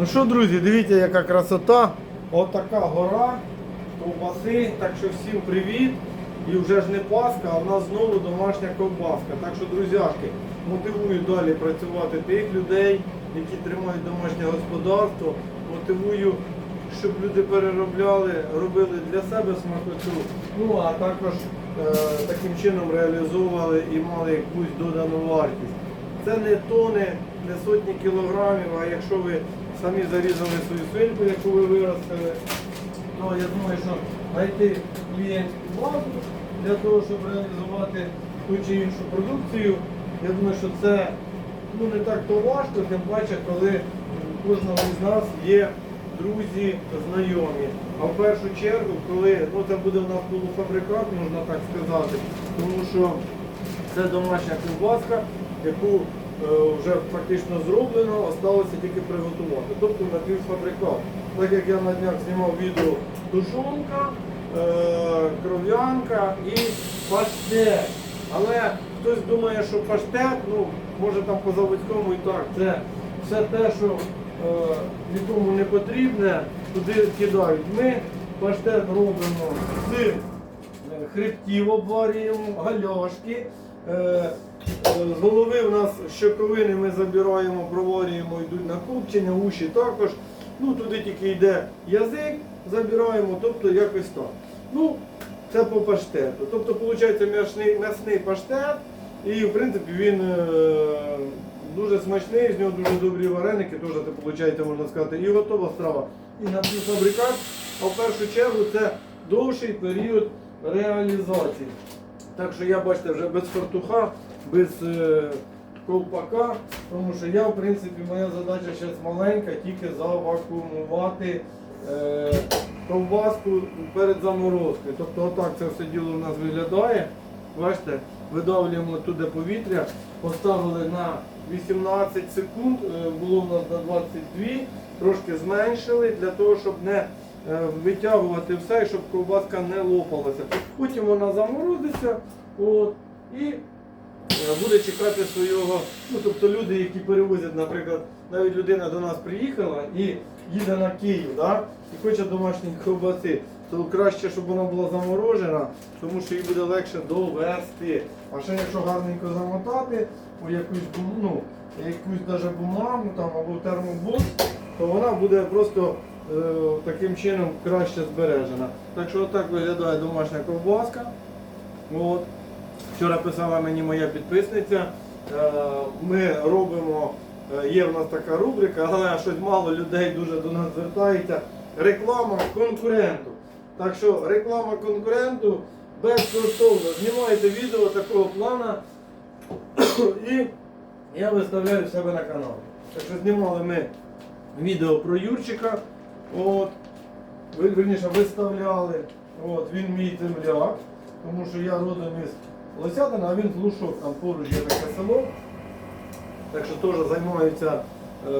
Ну що, друзі, дивіться, яка красота. Отака гора, ковбаси. Так що всім привіт. І вже ж не Пасха, а в нас знову домашня ковбаска. Так що, друзяшки, мотивую далі працювати тих людей, які тримають домашнє господарство. Мотивую, щоб люди переробляли, робили для себе смакоту. Ну а також е, таким чином реалізовували і мали якусь додану вартість. Це не тони, не сотні кілограмів, а якщо ви самі зарізали свою свинку, яку ви виростили, то я думаю, що знайти клієнтську базу для того, щоб реалізувати ту чи іншу продукцію, я думаю, що це ну, не так то важко, тим паче, коли у кожного з нас є друзі, знайомі. А в першу чергу, коли ну, це буде в нас полуфабрикат, можна так сказати, тому що це домашня ковбаска, яку вже фактично зроблено, осталося тільки приготувати. Тобто напівфабрикат. Так як я на днях знімав відео тушонка, е, кров'янка і паштет. Але хтось думає, що паштет, ну, може там по заводському і так, це все те, що е, нікому не потрібне, туди кидають. Ми паштет робимо з е, хребтів обварюємо, гальошки. Е, е, З голови в нас щоковини ми забираємо, проварюємо, йдуть на купчення, уші також. Ну, туди тільки йде язик, забираємо, тобто якось так. Ну, це по паштету. Тобто, виходить м'ясний, м'ясний паштет, і в принципі він е, дуже смачний, з нього дуже добрі вареники, теж це виходить, можна сказати, і готова страва. І напівфабрикат, а в першу чергу це довший період реалізації. Так що я, бачите, вже без фартуха, без е, ковпака, тому що я, в принципі, моя задача зараз маленька, тільки завакуумувати е, ковбаску перед заморозкою. Тобто отак це все діло у нас виглядає. Бачите, видавлюємо туди повітря, поставили на 18 секунд, е, було в нас на 22, трошки зменшили для того, щоб не е, витягувати все, щоб ковбаска не лопалася. Потім вона заморозиться от, і буде чекати свого. Ну, тобто люди, які перевозять, наприклад, навіть людина до нас приїхала і їде на Київ, да? і хоче домашньої ковбаси, то краще, щоб вона була заморожена, тому що їй буде легше довести. А ще якщо гарненько замотати у якусь ну, якусь даже бумагу там, або термобус, то вона буде просто е, таким чином краще збережена. Так що отак виглядає домашня ковбаска. От. Вчора писала мені моя підписниця. е, Ми робимо, е, є в нас така рубрика, але щось мало людей дуже до нас звертається. Реклама конкуренту. Так що реклама конкуренту безкоштовно. Знімайте відео такого плана і я виставляю себе на канал. Так що знімали ми відео про Юрчика. От. Верніше, виставляли. От, він мій земляк, тому що я родом із Лосятина, а він Лушок, там поруч є таке село. Так що теж займаються е,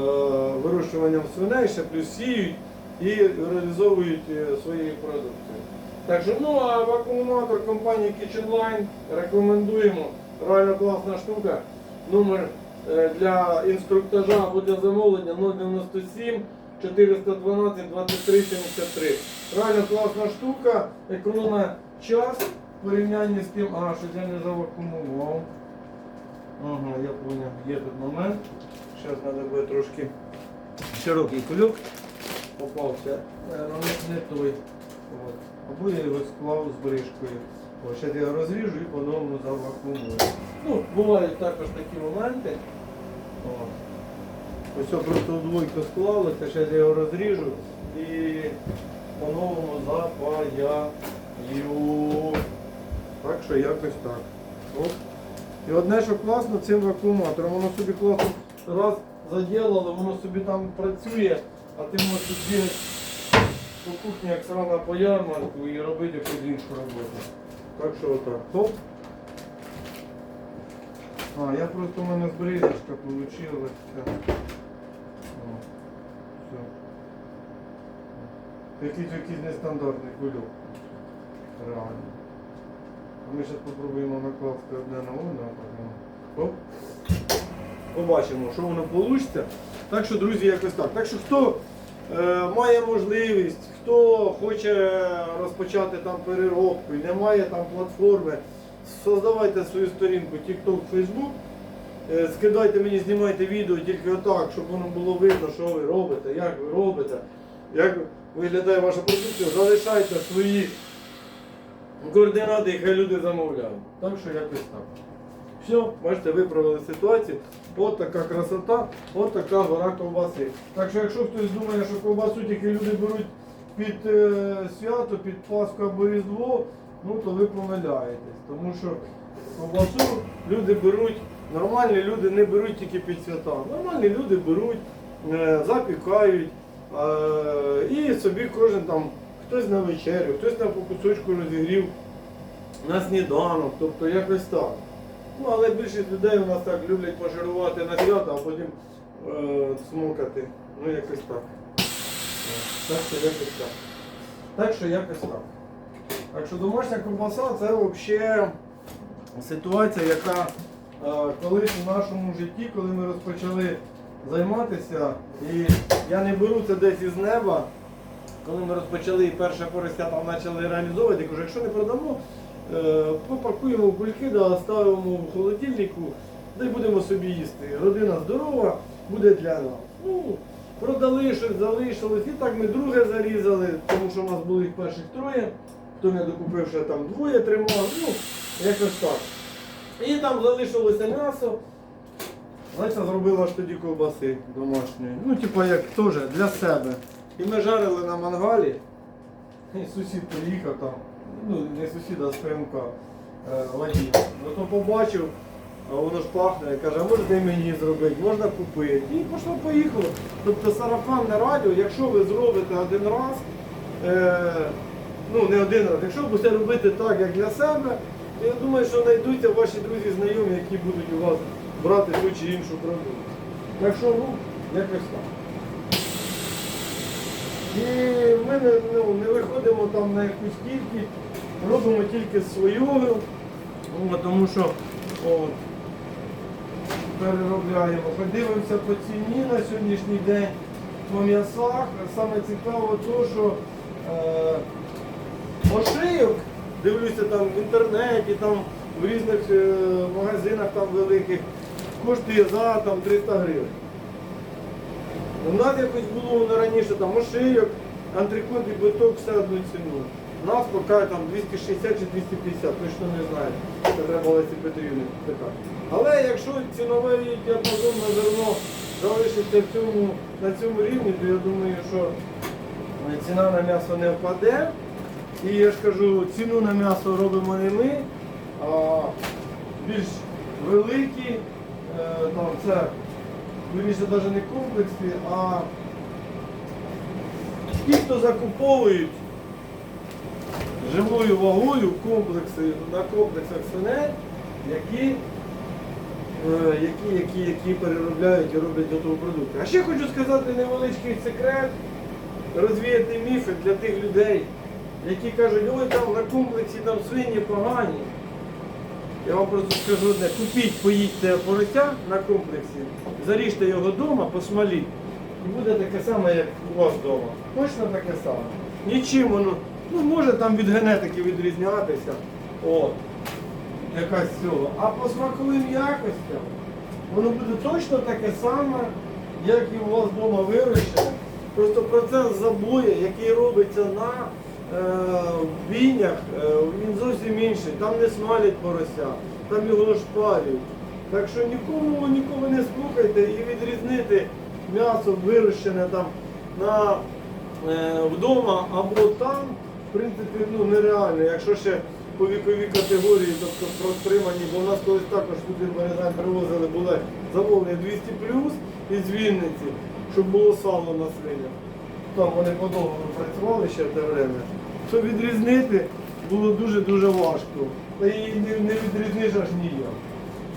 вирощуванням свиней, ще плюс сіють і реалізовують е, свої продукти. Так що, ну а вакууматор компанії Kitchen Line рекомендуємо. Реально класна штука. Номер е, для інструктажа або для замовлення 097 412 23 73. Реально класна штука, економить час в порівнянні з тим, а що я не завакумував. Ага, я понял, є тут момент. Зараз треба буде трошки широкий кульок попався. Не, не той. От. Або я його склав з бришкою. От, зараз я його розріжу і по-новому завакумую. Ну, бувають також такі моменти. От. Ось просто двойко склалося, зараз я його розріжу і по-новому запаяю. Так якось так. Оп. І одне, що класно цим вакууматором, воно собі класно раз заділало, воно собі там працює, а ти можеш бігати по кухні, як срана по ярмарку і робити якусь іншу роботу. Так що отак. Хоп. А, я просто у мене збризочка вийшла. Якийсь якийсь нестандартний кульок. Реально. Ми зараз спробуємо накласти одне на одне. Побачимо, що воно вийде. Так що, друзі, якось так. Так що хто е, має можливість, хто хоче розпочати там переробку і не має там платформи, создавайте свою сторінку TikTok, Facebook. Е, Скидайте мені, знімайте відео тільки отак, щоб воно було видно, що ви робите, як ви робите, як виглядає ваша продукція. Залишайте свої координати, хай люди замовляють. Так що якось так. Все, бачите, виправили ситуацію. От така красота, от така гора ковбаси. Так що якщо хтось думає, що ковбасу тільки люди беруть під е, свято, під Пасху або Різдво, ну то ви помиляєтесь. Тому що ковбасу люди беруть, нормальні люди не беруть тільки під свята. Нормальні люди беруть, е, запікають е, і собі кожен там, хтось на вечерю, хтось по кусочку розігрів на сніданок, тобто якось так. Ну, але більшість людей у нас так люблять пожирувати на свято, а потім е, смокати. Ну, якось так. Так що якось так. Так що якось так. Так що домашня ковбаса це взагалі ситуація, яка е, колись у нашому житті, коли ми розпочали займатися, і я не беру це десь із неба. Коли ми розпочали перше порося там почали реалізовувати, я кажу, якщо не продамо, е, попакуємо в кульки, да, ставимо в холодильнику, да й будемо собі їсти. Родина здорова, буде для нас. Ну, продали щось, залишилось. І так ми друге зарізали, тому що у нас було їх перших троє. Хто не докупив, ще там двоє тримав, ну, якось так. І там залишилося м'ясо. Леся зробила ж тоді ковбаси домашньої. Ну, типа як теж для себе. І ми жарили на мангалі. І сусід приїхав там, ну не сусід, а з ПМК е. Ну то побачив, а воно ж пахне, каже, а можете мені зробити, можна купити. І пішло, поїхало. Тобто сарафанне радіо, якщо ви зробите один раз, е, ну не один раз, якщо будете робити так, як для себе, то я думаю, що знайдуться ваші друзі знайомі, які будуть у вас брати ту чи іншу продукцію. Так що, ну, якось так. І ми не, ну, не виходимо там на якусь кількість, робимо тільки свою, тому що от, переробляємо. Подивимося по ціні на сьогоднішній день по м'ясах. Саме цікаво то, що е, ошийок, дивлюся там в інтернеті, там в різних е, магазинах там великих, коштує за там 300 гривень. У нас якось було раніше там ошийок, антрикот і биток все одну ціну. У нас поки там 260 чи 250, точно не знаю. Це треба Лесі Петрівни питати. Але якщо ціновий діапазон на зерно залишиться в цьому, на цьому рівні, то я думаю, що е, ціна на м'ясо не впаде. І я ж кажу, ціну на м'ясо робимо не ми, а більш великі, е, там це вірніше навіть не комплекси, а ті, хто закуповують живою вагою комплекси на комплексах свиней, які, е, які, які, які переробляють і роблять готову продукцію. А ще хочу сказати невеличкий секрет, розвіяти міфи для тих людей, які кажуть, ой, там на комплексі там свині погані. Я вам просто скажу одне, купіть, поїдьте порося на комплексі, заріжте його вдома, посмаліть. І буде таке саме, як у вас вдома. Точно таке саме. Нічим воно, ну може там від генетики відрізнятися. От. Якась цього. А по смаковим якостям воно буде точно таке саме, як і у вас вдома вирощене. Просто процес забою, який робиться на е, бійнях, е, він зовсім інший. Там не смалять порося, там його шпарюють. Так що нікому нікого не слухайте і відрізнити м'ясо вирощене там на, е, вдома або там, в принципі, ну, нереально. Якщо ще по віковій категорії, тобто протримані, бо у нас колись також туди в Березань привозили, були замовлення 200 плюс із Вінниці, щоб було сало на свинях. Там вони по договору працювали ще в те время. Щоб відрізнити, було дуже-дуже важко. Та її не, відрізниш аж ніяк.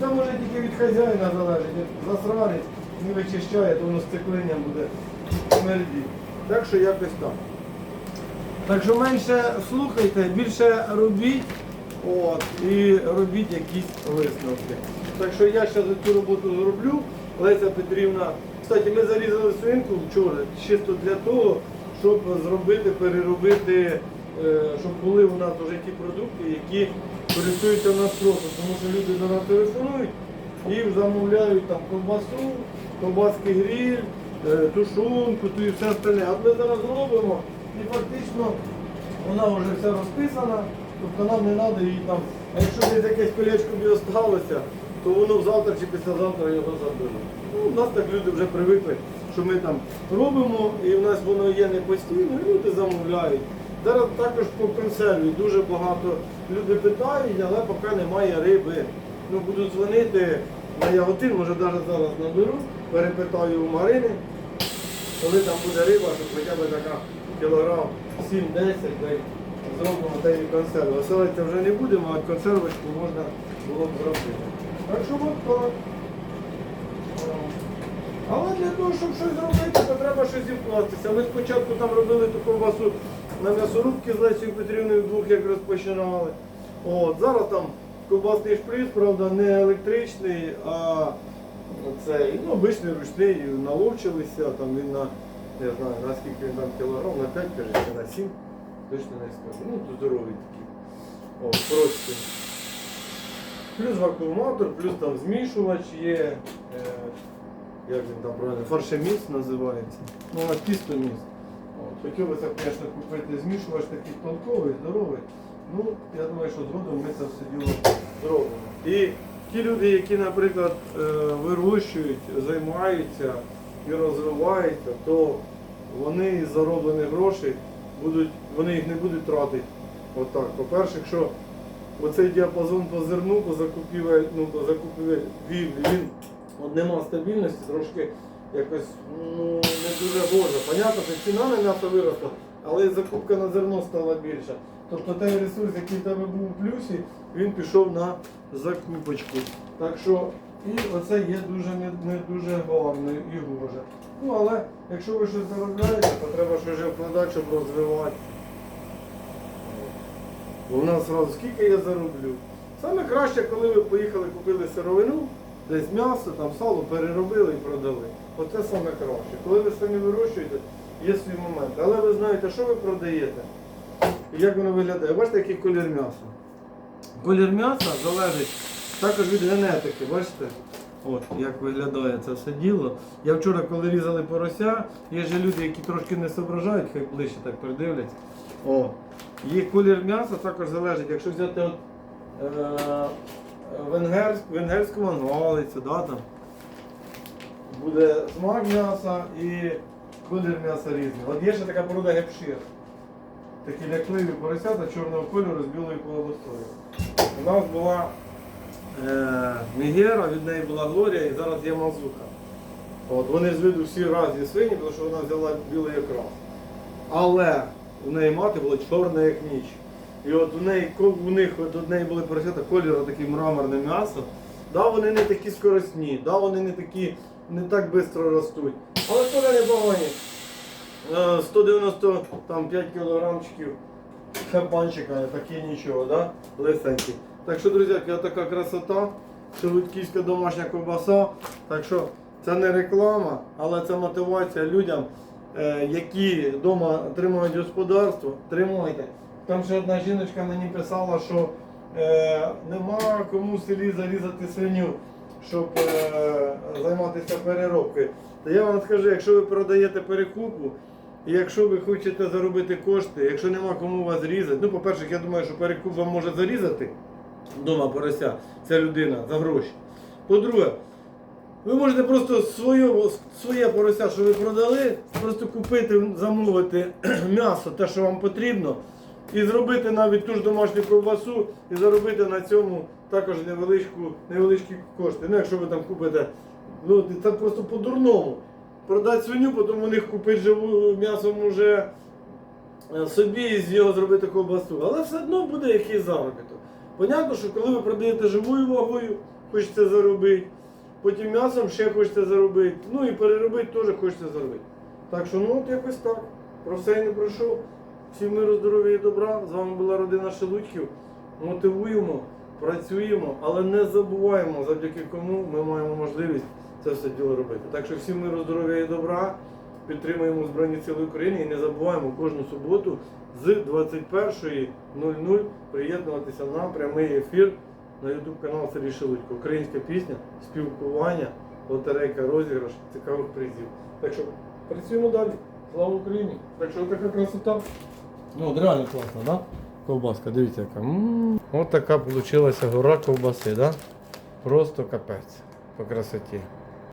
Це може тільки від хазяїна залежить. Як Засранець не вичищає, то воно з цикленням буде смердіти. Так що якось так. Так що менше слухайте, більше робіть от, і робіть якісь висновки. Так що я зараз цю роботу зроблю Леся Петрівна. Кстати, ми зарізали свинку вчора чисто для того, щоб зробити, переробити, щоб були у нас вже ті продукти, які користуються в нас спросом. Тому що люди до нас телефонують і замовляють там ковбасу, ковбаский гриль, е, тушонку, ту і все остальне. От ми зараз робимо і фактично вона вже вся розписана, тобто нам не треба її там. А якщо десь якесь колечко б осталося, то воно завтра чи післязавтра його заберуть. Ну, у нас так люди вже привикли, що ми там робимо, і в нас воно є не постійно, і люди замовляють. Зараз також по консерві дуже багато люди питають, але поки немає риби. Ну, буду дзвонити на яготин, може навіть зараз наберу, перепитаю у Марини, коли там буде риба, щоб хоча б така кілограм 7-10, дай зробимо та й консерву. Оселедця вже не будемо, а консервочку можна було б зробити. Так що от так. Але для того, щоб щось зробити, то треба щось і. Ми спочатку там робили ту ковбасу на м'ясорубки з Лесією Петрівною вдвох, як розпочинали. От, зараз там ковбасний шприц, правда, не електричний, а цей, ну, обичний ручний, наловчилися, там він на, не знаю, на скільки він там кілограм, на 5, каже, чи на 7, точно не скажу. Ну, то здоровий такий. О, простий. Плюс вакууматор, плюс там змішувач є. Е, як він там правильно, фаршеміс називається. Ну, а тістоміс. От, Хотілося б, звісно, купити змішувач такий толковий, здоровий. Ну, я думаю, що згодом ми це все діло зробимо. І ті люди, які, наприклад, е, вирощують, займаються і розвиваються, то вони із зароблених грошей будуть, вони їх не будуть тратити. Отак. По-перше, якщо оцей діапазон по зерну, по закупівель, ну, по закупівель, він, він от нема стабільності, трошки якось ну, не дуже гоже. Понятно, що ціна на м'ясо виросла, але закупка на зерно стала більша. Тобто той ресурс, який тебе був у плюсі, він пішов на закупочку. Так що і оце є дуже не, не дуже гарно і гоже. Ну але якщо ви щось заробляєте, то треба щось вже вкладати, щоб розвивати. В нас зразу скільки я зароблю. Саме краще, коли ви поїхали, купили сировину, десь м'ясо, там сало переробили і продали. Оце саме краще. Коли ви самі вирощуєте, є свій момент. Але ви знаєте, що ви продаєте і як воно виглядає. Бачите, який колір м'яса. Колір м'яса залежить також від генетики, бачите? От, як виглядає це все діло. Я вчора, коли різали порося, є же люди, які трошки не соображають, хай ближче так придивляться. О, їх колір м'яса також залежить, якщо взяти от, е, венгерськ, венгерську мангалицю, да, там, буде смак м'яса і колір м'яса різний. От є ще така порода гепшир. Такі лякливі поросята чорного кольору з білою колобасою. У нас була е, Мігера, від неї була Глорія і зараз є Мазука. От, вони з виду всі разні свині, тому що вона взяла білий якраз. Але у неї мати була чорна як ніч. І от у неї у них от у неї були поросята кольору таке мраморне м'ясо. Да, вони не такі скоросні, да, вони не такі, не так швидко ростуть. Але теж непогані. Е, 195 кілограмчиків хапанчика, такі нічого, да? лисенькі. Так що, друзі, така красота, це шелудьківська домашня ковбаса. Так що це не реклама, але це мотивація людям, е, які вдома тримають господарство, тримайте. Там ще одна жіночка мені писала, що е, нема кому в селі зарізати свиню, щоб е, займатися переробкою. Та я вам скажу, якщо ви продаєте перекупу, і якщо ви хочете заробити кошти, якщо нема кому вас різати, ну, по-перше, я думаю, що перекуп вам може зарізати вдома порося, ця людина за гроші. По-друге, ви можете просто своє, своє порося, що ви продали, просто купити, замовити м'ясо, те, що вам потрібно, і зробити навіть ту ж домашню ковбасу і заробити на цьому також невеличку, невеличкі кошти. Ну, якщо ви там купите, ну це просто по-дурному. Продати свиню, потім у них купити живу м'ясо може е, собі і з нього зробити ковбасу. Але все одно буде якийсь заробіток. Понятно, що коли ви продаєте живою вагою, хочете заробити, потім м'ясом ще хочете заробити, ну і переробити теж хочете заробити. Так що ну от якось так. Про все і не пройшов. Всім миру, здоров'я і добра. З вами була родина Шелудьків. Мотивуємо, працюємо, але не забуваємо, завдяки кому ми маємо можливість це все діло робити. Так що всім миру, здоров'я і добра. Підтримуємо Збройні Сили України і не забуваємо кожну суботу з 21.00 приєднуватися на прямий ефір на YouTube канал Сергій Шелудько. Українська пісня, спілкування, лотерейка, розіграш, цікавих призів. Так що працюємо далі. Слава Україні! Так що така красота. Ну, от реально класно, да? Ковбаска, дивіться яка. М. От така вийшла гора ковбаси, да? Просто капець по красоті.